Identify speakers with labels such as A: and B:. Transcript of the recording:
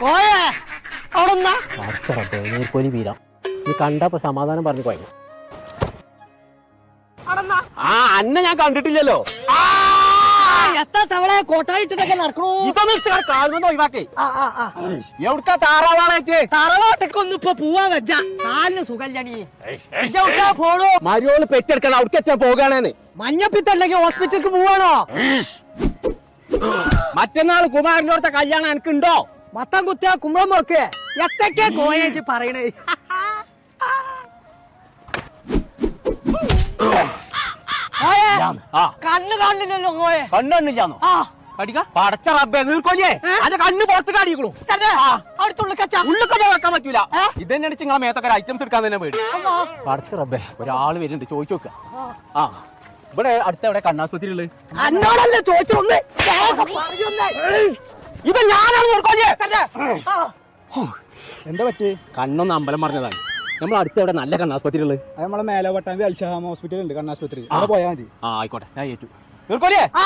A: പോയേ. അവിടെ
B: അടച്ചറട്ടെ നീർക്കോലി വീര. നീ കണ്ടപ്പോ സമാധാനം പറഞ്ഞു പോയത് ആ അന്നെ ഞാൻ കണ്ടിട്ടില്ലല്ലോ.
A: എത്ര തവണ കോട്ടായിട്ടൊക്കെ നടക്കണോ?
B: ഇതൊന്നും കാൽമെന്ന് ഒഴിവാക്കേ.
A: ആ ആ ആ.
B: എവിടുക്കാ താറാവാണേറ്റ്
A: തറവാട്ടൊക്കൊന്നും ഇപ്പൊ പോവാൻ വെച്ച. കാലിന് സുഖല്ലടി ഇജ്ജെവിടുക്കാ പോണു?
B: മരിയോൾ പെറ്റെടുക്കണം അവിടേക്ക് പോകാണേന്ന്.
A: മഞ്ഞപ്പിത്തല്ലെങ്കിൽ ഹോസ്പിറ്റലിക്ക് പോവാണോ?
B: മറ്റന്നാൾ കുമാരന്റെ അടുത്ത കല്യാണം എനിക്കുണ്ടോ?
A: മത്തം കുത്തിയ കുമ്പളം മുറക്ക്. എത്തൊക്കെ കോയേജ് പറയണേ? കണ്ണ് കാണില്ലല്ലോ കോയെ
B: കണ്ണൊന്നില്ലാന്നോ പടച്ച റബ്ബേ കണ്ണ് പുറത്ത് ഉള്ളിക്കൊക്കെ വെക്കാൻ പറ്റൂല. നിങ്ങളെ മേത്തൊക്കെ ഐറ്റംസ് എടുക്കാൻ തന്നെ പേടി. പടച്ച റബ്ബേ ഒരാൾ വരുന്നുണ്ട് ചോദിച്ചു നോക്കുക ആ. ഇവിടെ അടുത്ത എവിടെ? കണ്ണാസ്പത്രി ഉള്ളത്.
A: അന്നോടല്ലേ ചോദിച്ചൊന്ന്
B: ഇപ്പൊ ഞാനാണ്.
C: എന്താ പറ്റി
B: കണ്ണൊന്ന് അമ്പലം പറഞ്ഞതാണ് നമ്മൾ അടുത്ത എവിടെ? നല്ല കണ്ണാസ്പത്രി ഉള്ളത്.
C: അത് നമ്മളെ മേലെ പട്ടാമ്പി അൽഷഹാം ഹോസ്പിറ്റൽ ഉണ്ട് കണ്ണാശുപത്രി അവിടെ പോയാൽ മതി.
B: ആ ആയിക്കോട്ടെ. ഞാൻ ഏറ്റു. നീർക്കോലിയെ
A: ആ,